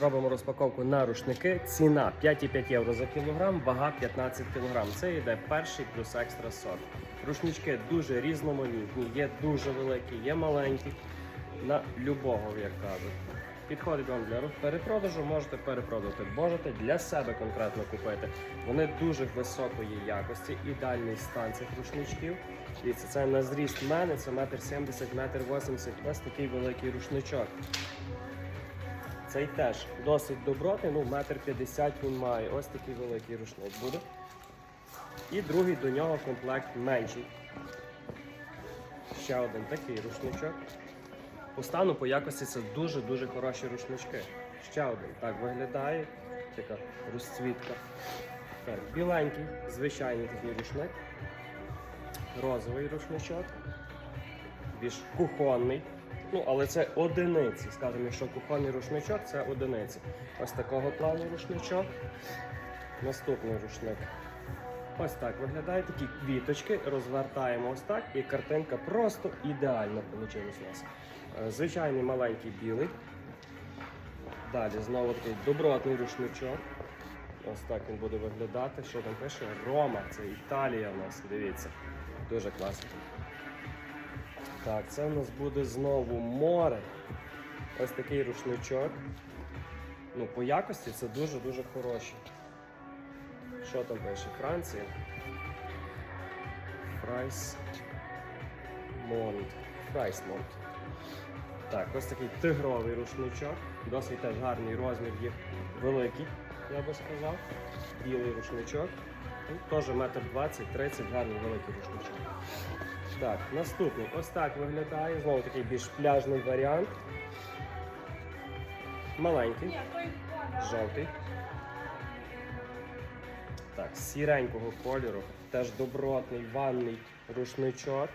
Робимо розпаковку на рушники. Ціна 5,5 євро за кілограм, вага 15 кілограм. Це йде перший плюс екстра сорт. Рушнички дуже різноманітні, є дуже великі, є маленькі. На любого, як кажуть. Підходить вам для перепродажу, можете перепродати, можете для себе конкретно купити. Вони дуже високої якості, ідеальний стан цих рушничків. Дивіться, це на зріст мене, це метр сімдесят, метр вісімдесят. Ось такий великий рушничок. Цей теж досить добротний, ну метр п'ятдесят він має. Ось такий великий рушник буде. І другий до нього комплект менший. Ще один такий рушничок. По стану, по якості це дуже-дуже хороші рушнички. Ще один. Так виглядає. Така розцвітка. Так, біленький, звичайний такий рушник. Розовий рушничок. Більш кухонний. Ну, але це одиниці. Скажімо, якщо кухонний рушничок, це одиниці. Ось такого плану рушничок. Наступний рушник. Ось так виглядає такі квіточки, розвертаємо ось так, і картинка просто ідеально вийшла у нас. Е, Звичайний маленький білий. Далі знову такий добротний рушничок. Ось так він буде виглядати. Що там пише? Рома, це Італія у нас, дивіться. Дуже класно. Так, це у нас буде знову море. Ось такий рушничок. Ну, по якості це дуже-дуже хороші. Що там пише? Франція. Фрайс Монт. Так, ось такий тигровий рушничок. Досить теж гарний розмір є великий, я би сказав. Білий рушничок. Ну, Теж метр 20-30, гарний великий рушничок. Так, наступний. Ось так виглядає. Знову такий більш пляжний варіант. Маленький, жовтий. Так, сіренького кольору, теж добротний ванний рушничок.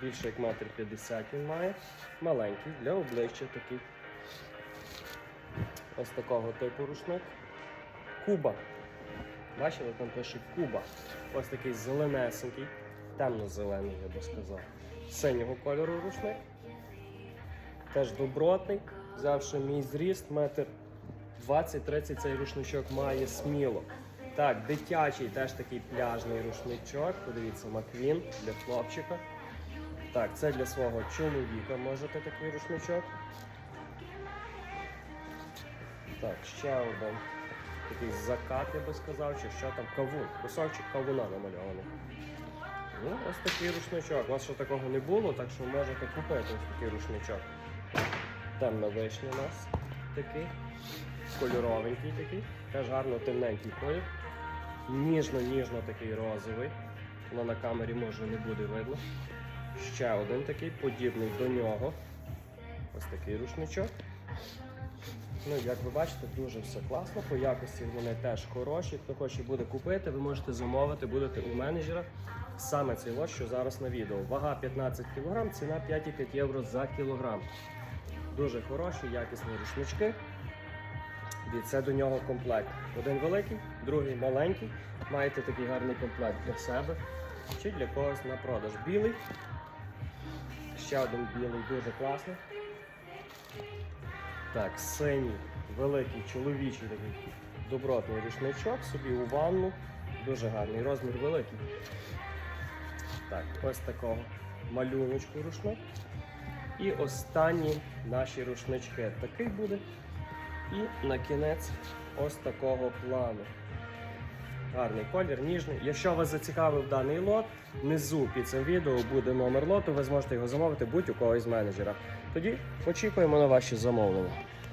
Більше як метр п'ятдесят він має. Маленький для обличчя такий. Ось такого типу рушник. Куба. Бачили, там пише Куба. Ось такий зеленесенький, темно-зелений, я би сказав. Синього кольору рушник. Теж добротний. Взявши мій зріст, метр 20-30 цей рушничок має сміло. Так, дитячий теж такий пляжний рушничок. Подивіться, Маквін для хлопчика. Так, це для свого чоловіка можете такий рушничок. Так, ще один такий закат, я би сказав, чи що там кавун. Кусочок кавуна намальований. Ну, ось такий рушничок. У вас ще такого не було, так що можете купити ось такий рушничок. Темна вишня у нас такий. Кольоровенький такий. Теж гарно темненький колір. Ніжно-ніжно такий розовий. Воно на камері може не буде видно. Ще один такий, подібний до нього. Ось такий рушничок. Ну, як ви бачите, дуже все класно. По якості вони теж хороші. Хто хоче буде купити, ви можете замовити, будете у менеджера. Саме цей лот, що зараз на відео. Вага 15 кг, ціна 5,5 євро за кілограм. Дуже хороші, якісні рушнички. І це до нього комплект. Один великий, другий маленький. Маєте такий гарний комплект для себе чи для когось на продаж. Білий. Ще один білий, дуже класний. Так, синій, великий, чоловічий такий добротний рушничок собі у ванну. Дуже гарний, розмір великий. Так, ось такого малюночку рушник. І останні наші рушнички. Такий буде. І на кінець ось такого плану. Гарний колір, ніжний. Якщо вас зацікавив даний лот, внизу під цим відео буде номер лоту, ви зможете його замовити будь у когось з менеджера. Тоді очікуємо на ваші замовлення.